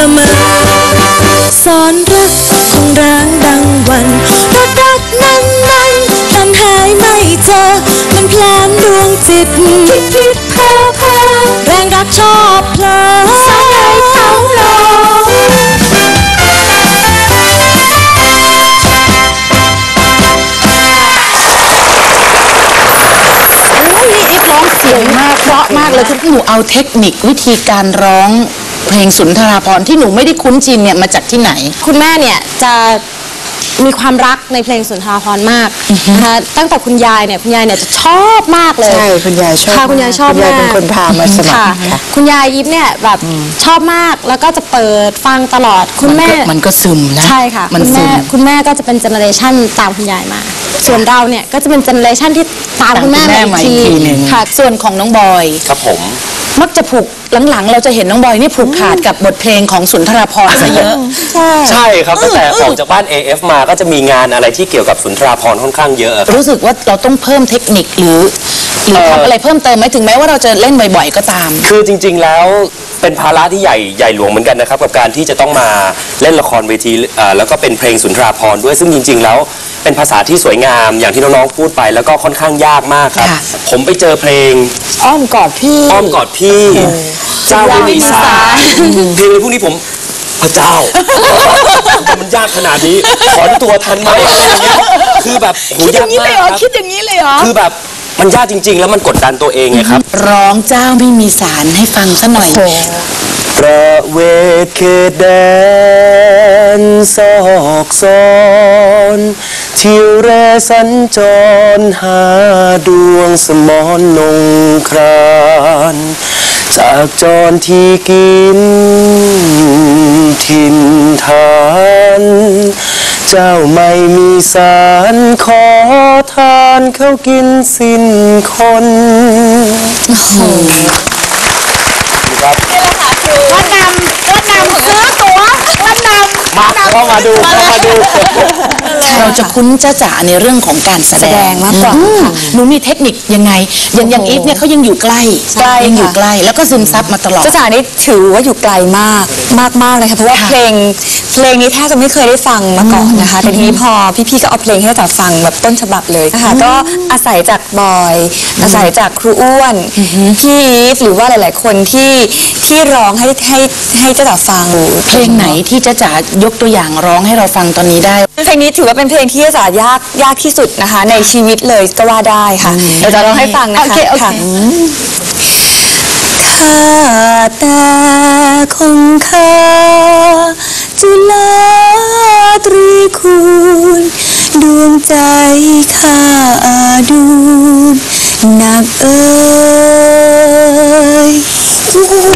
ละเมอสอนรักคงร้างดังวันรักรักนั้นนั้นจนหายไม่เจอ มันพลานดวงจิตคิดคิดเพ้อเพ้อแรงรักชอบเพลอสายเขาลงนี่อีฟร้องเสียงมากเพราะมากเลยคือหนูเอาเทคนิควิธีการร้อง เพลงสุนทราภรณ์ที่หนูไม่ได้คุ้นชินเนี่ยมาจากที่ไหน คุณแม่เนี่ยจะมีความรักในเพลงสุนทราภรณ์มากนะคะตั้งแต่คุณยายเนี่ยคุณยายเนี่ยจะชอบมากเลยใช่คุณยายชอบค่ะคุณยายชอบคุณยายมากเป็นคนพามาสมัครค่ะค่ะคุณยายยิปเนี่ยแบบชอบมากแล้วก็จะเปิดฟังตลอดคุณแม่มันก็ซึมนะใช่ค่ะมันคุณซึแม่มคุณแม่ก็จะเป็นเจเนอเรชันตามคุณยายมา ส่วนเราเนี่ยก็จะเป็นเจเนอเรชันที่ตามคุณแม่มาอีกทีหนึ่งค่ะส่วนของน้องบอยครับผม มักจะผูกหลังๆ เราจะเห็นน้องบอยนี่ผูกขาดกับบทเพลงของสุนทราภรณ์ซะเยอะ ใช่ ใช่ครับตั้งแต่ออกจากบ้าน AF มาก็จะมีงานอะไรที่เกี่ยวกับสุนทราภรณ์ค่อนข้างเยอะครับรู้สึกว่าเราต้องเพิ่มเทคนิคหรือหรือเอ่อทำอะไรเพิ่มเติมไหมถึงแม้ว่าเราจะเล่นบ่อย ๆ ก็ตาม คือจริง ๆแล้วเป็นภาระที่ใหญ่ใหญ่หลวงเหมือนกันนะครับกับการที่จะต้องมาเล่นละครเวทีเอ่อแล้วก็เป็นเพลงสุนทราภรณ์ด้วยซึ่งจริง ๆ แล้ว เป็นภาษาที่สวยงามอย่างที่น้องๆพูดไป แล้วก็ค่อนข้างยากมากครับ ค่ะ ผมไปเจอเพลง อ้อมกอดพี่ อ้อมกอดพี่ เจ้าไม่มีสายเพลงพวกนี้ผมพระเจ้าทำไมมันยากขนาดนี้ถอนตัวทันไหมอะไรอย่างเงี้ยคือแบบโหยากมากครับคิดอย่างนี้เลยเหรอ คือแบบมันยากจริง ๆ แล้วมันกดดันตัวเองไงครับ ร้องเจ้าไม่มีสารให้ฟังซะหน่อย ประเวทเขตแดนซอกซอนเที่ยวแรสัญจรหาดวงสมอนนงครานจากจรที่กินทินฐาน เจ้าไม่มีสารขอทานเขากินสิ้นคนว่านำว่านำซื้อตั๋วว่านำมาเข้ามาดูเข้ามาดู เราจะคุ้นจ้าจ๋าในเรื่องของการแสดแสดงงมากกว่าอืมค่ะหนูมีเทคนิคยังไง อย่างอย่างอีฟเนี่ยเขายังอยู่ใกล้ใกล้ยังอยู่ค่ะ ใกล้ แล้วก็ซึมซับมาตลอด จ้าจ๋านี่ถือว่าอยู่ไกลมากมากมากเลยค่ะเพราะว่าค่ะเพลงเพลงนี้แทบจะไม่เคยได้ฟังมาก่อนนะคะแต่ทีนี้พอพี่ๆก็เอาเพลงให้จ๋าฟังแบบต้นฉบับเลยนะคะก็อาศัยจากบอย อาศัยจากครูอ้วนพี่อีฟหรือว่าหลาย ๆ คนที่ที่ร้องให้ให้ให้จ้าจ๋าฟัง เพลงไหนที่จ้าจ๋ายกตัวอย่างร้องให้เราฟังตอนนี้ได้ เพลงนี้ถือว่าเป็นเพลงที่จ้าจ๋ายากยากที่สุดนะคะ ในชีวิตเลยก็ว่าได้ค่ะเดี๋ยวจะร้องให้ฟังนะคะโอเคโอเคค่ะข้าแต่คงคาจุฬาตรีคุณดวงใจข้าอาดูนหนักเอ้ย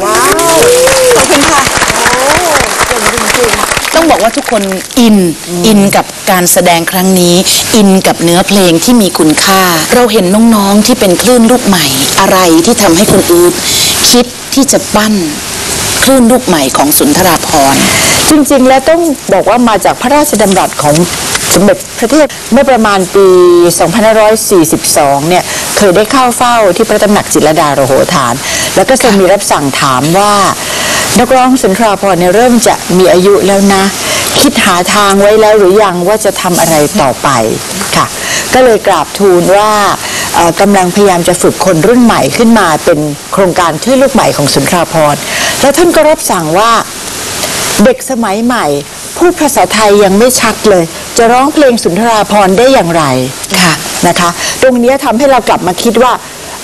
ว้าว ขอบคุณค่ะ ต้องบอก ว่าทุกคนอินอินกับการแสดงครั้งนี้ อินกับเนื้อเพลงที่มีคุณค่า เราเห็นน้องๆที่เป็นคลื่นลูกใหม่ อะไรที่ทำให้คุณอูดคิดที่จะปั้นคลื่นลูกใหม่ของสุนทราภรณ์ จริงๆ แล้วต้องบอกว่ามาจากพระราชดำรัสของสมเด็จพระเทพเมื่อประมาณปี 2542 เนี่ย เคยได้เข้าเฝ้าที่พระตำหนักจิตรลดาโรโหฐาน แล้วก็ทรงมีรับสั่งถามว่า นักร้องสุนทราภรณ์เนี่ยเริ่มจะมีอายุแล้วนะ คิดหาทางไว้แล้วหรือยังว่าจะทำอะไรต่อไปค่ะ ก็เลยกราบทูลว่ากำลังพยายามจะฝึกคนรุ่นใหม่ขึ้นมาเป็นโครงการช่วยลูกใหม่ของสุนทราพรแล้วท่านก็รับสั่งว่าเด็กสมัยใหม่พูดภาษาไทยยังไม่ชัดเลย จะร้องเพลงสุนทราพรได้อย่างไรค่ะนะคะ ตรงนี้ทำให้เรากลับมาคิดว่า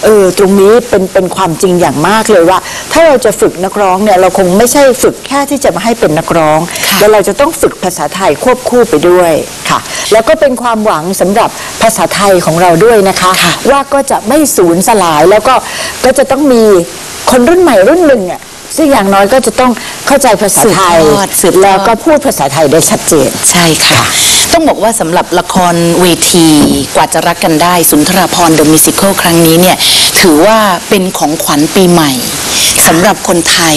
เออตรงนี้เป็นเป็นความจริงอย่างมากเลยว่า ถ้าเราจะฝึกนักร้องเนี่ยเราคงไม่ใช่ฝึกแค่ที่จะมาให้เป็นนักร้องค่ะแต่เราจะต้องฝึกภาษาไทยควบคู่ไปด้วยค่ะ แล้วก็เป็นความหวังสำหรับภาษาไทยของเราด้วยนะคะว่าก็จะไม่สูญสลายแล้วก็ก็จะต้องมีคนรุ่นใหม่รุ่นหนึ่งอะ ซึ่งอย่างน้อยก็จะต้องเข้าใจภาษาไทยสืบทอดสืบทอด แล้วก็พูดภาษาไทยได้ชัดเจน ใช่ค่ะ ต้องบอกว่าสำหรับละครเวทีกว่าจะรักกันได้ สุนทราพรเดอะมิวสิควลครั้งนี้เนี่ย ถือว่าเป็นของขวัญปีใหม่สำหรับคนไทย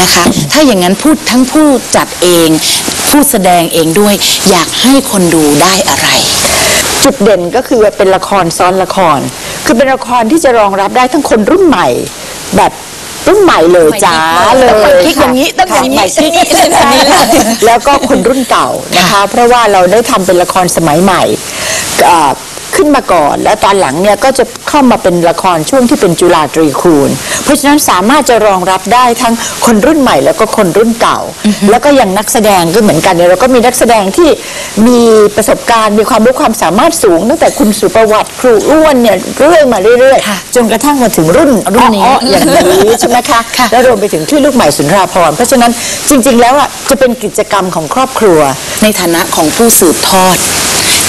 นะคะ ถ้าอย่างนั้นพูดทั้งผู้จัดเอง ผู้แสดงเองด้วย อยากให้คนดูได้อะไร จุดเด่นก็คือเป็นละครซ้อนละคร คือเป็นละครที่จะรองรับได้ทั้งคนรุ่นใหม่ แบบ รุ่นใหม่เลยจ้าเลยต้องไปคิดอย่างนี้ต้องอย่างนี้ค่ะใหม่คิดอันนี้แหละแล้วก็คนรุ่นเก่านะคะ เพราะว่าเราได้ทำเป็นละครสมัยใหม่อ่า ขึ้นมาก่อน แล้วตอนหลังเนี่ยก็จะเข้ามาเป็นละครช่วงที่เป็นจุฬาตรีคูณ เพราะฉะนั้นสามารถจะรองรับได้ทั้งคนรุ่นใหม่แล้วก็คนรุ่นเก่า แล้วก็อย่างนักแสดงก็เหมือนกันเนี่ยเราก็มีนักแสดงที่มีประสบการณ์มีความรู้ความสามารถสูง ตั้งแต่คุณสุประวัติครูอ้วนเนี่ยเรื่อยมาเรื่อยค่ะๆจนกระทั่งมาถึงรุ่นรุ่นนี้อ้อๆอย่างนี้ใช่ไหมคะค่ะและรวมไปถึงชื่อลูกใหม่สุนทราพรณ์เพราะฉะนั้นจริง ๆ แล้วอะจะเป็นกิจกรรมของครอบครัว ในฐานะของผู้สืบทอด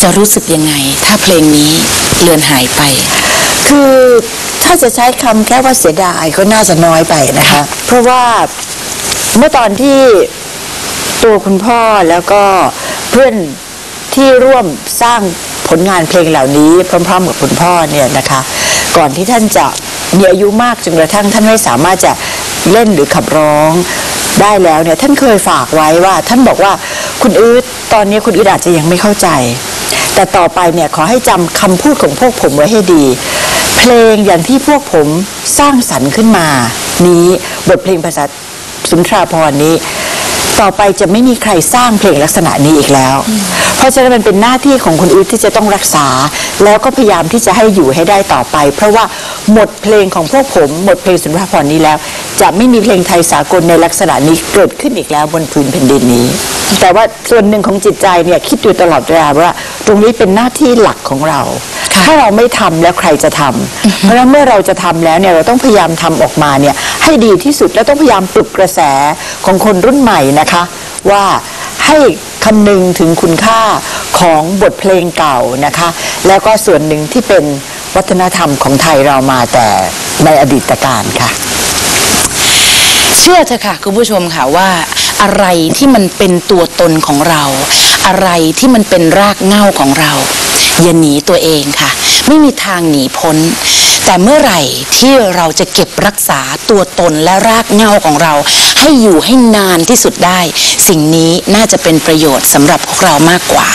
จะรู้สึกยังไง ถ้าเพลงนี้เลือนหายไป คือถ้าจะใช้คำแค่ว่าเสียดายก็น่าจะน้อยไปนะคะ เพราะว่าเมื่อตอนที่ตัวคุณพ่อแล้วก็เพื่อนที่ร่วมสร้างผลงานเพลงเหล่านี้พร้อม ๆ กับคุณพ่อเนี่ยนะคะ ก่อนที่ท่านจะมีอายุมากจนกระทั่งท่านไม่สามารถจะเล่นหรือขับร้องได้แล้วเนี่ยท่านเคยฝากไว้ว่า ท่านบอกว่าคุณอืดตอนนี้คุณอืดอาจจะยังไม่เข้าใจ แต่ต่อไปเนี่ยขอให้จำคำพูดของพวกผมไว้ให้ดี เพลงอย่างที่พวกผมสร้างสรรค์ขึ้นมา นี้บทเพลงภาษาสุนทราพรณ์นี้ ต่อไปจะไม่มีใครสร้างเพลงลักษณะนี้อีกแล้ว เพราะฉะนั้นมันเป็นหน้าที่ของคุณอู๊ดที่จะต้องรักษา แล้วก็พยายามที่จะให้อยู่ให้ได้ต่อไป เพราะว่าหมดเพลงของพวกผมหมดเพลงสุนทราพรณ์นี้แล้ว จะไม่มีเพลงไทยสากลในลักษณะนี้เกิดขึ้นอีกแล้วบนพื้นแผ่นดินนี้ แต่ว่าส่วนหนึ่งของจิตใจเนี่ยคิดอยู่ตลอดเวลาว่า ตรงนี้เป็นหน้าที่หลักของเรา ถ้าเราไม่ทำแล้วใครจะทำเพราะฉะนั้นเมื่อเราจะทำแล้วเนี่ยเราต้องพยายามทำออกมาเนี่ยให้ดีที่สุดแล้วต้องพยายามปลุกกระแสของคนรุ่นใหม่นะคะ ว่าให้คำนึงถึงคุณค่าของบทเพลงเก่านะคะ แล้วก็ส่วนหนึ่งที่เป็นวัฒนธรรมของไทยเรามาแต่ในอดีตการค่ะ เชื่อเถอะค่ะคุณผู้ชมค่ะว่าอะไรที่มันเป็นตัวตนของเรา อะไรที่มันเป็นรากเหง้าของเรา อย่าหนีตัวเองค่ะ ไม่มีทางหนีพ้น แต่เมื่อไหร่ที่เราจะเก็บรักษาตัวตนและรากเหง้าของเรา ให้อยู่ให้นานที่สุดได้ สิ่งนี้น่าจะเป็นประโยชน์สำหรับพวกเรามากกว่า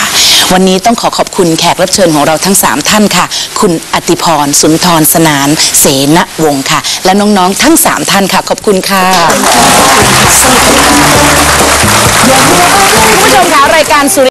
วันนี้ต้องขอขอบคุณแขกรับเชิญของเราทั้ง 3 ท่านค่ะ คุณอติพร สุนทรสนาน เสนวงศ์ค่ะ และน้องๆทั้ง 3 ท่านค่ะ ขอบคุณค่ะคุณผู้ชมคะรายการสุริ